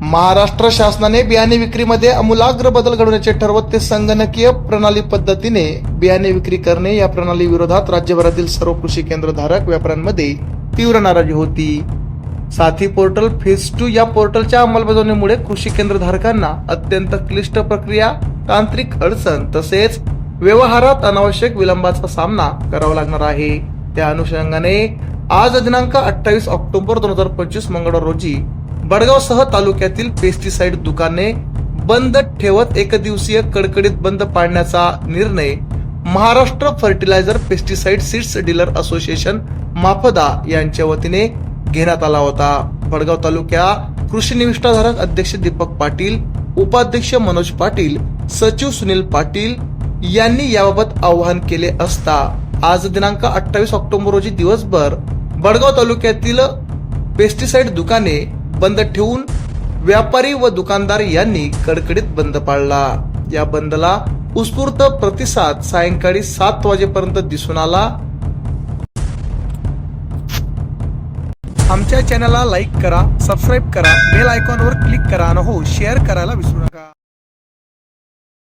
महाराष्ट्र शासनाने बियाणे विक्रीमध्ये अमूलाग्र बदल घडवण्याचे ठरवत ते संगणकीय प्रणाली पद्धतीने बियाणे विक्री करणे या प्रणाली विरोधात राज्यभरातील सर्व कृषी केंद्र धारक व्यापाऱ्यांमध्ये तीव्र नाराजी होती. साथी पोर्टल फेज टू या पोर्टलच्या अंमलबजावणीमुळे कृषी केंद्र धारकांना अत्यंत क्लिष्ट प्रक्रिया तांत्रिक अडचण तसेच व्यवहारात अनावश्यक विलंबाचा सामना करावा लागणार आहे. त्या अनुषंगाने आज दिनांक अठ्ठावीस ऑक्टोबर दोन हजार पंचवीस मंगळवार रोजी बडगावसह तालुक्यातील पेस्टिसाइड दुकाने बंद ठेवत एक दिवसीय कडकडीत बंद पाडण्याचा निर्णय Maharashtra fertilizer pesticide seeds dealer association MAFDA यांच्या वतीने घेण्यात आला होता. बडगाव तालुक्या कृषी निविष्ठाधारक अध्यक्ष दीपक पाटील उपाध्यक्ष मनोज पाटील सचिव सुनील पाटील यांनी याबाबत आवाहन केले असता आज दिनांक अठ्ठावीस ऑक्टोबर रोजी दिवसभर बडगाव तालुक्यातील पेस्टिसाइड दुकाने बंद ठेवून व्यापारी व दुकानदार यांनी कडकडीत बंद पाळला या बंदला उत्स्फूर्त प्रतिसाद सायंकाळी सात वाजेपर्यंत दिसून आला. आमच्या चॅनलला लाईक करा सबस्क्राईब करा बेल आयकॉनवर क्लिक करा आणि हो शेअर करायला विसरू नका.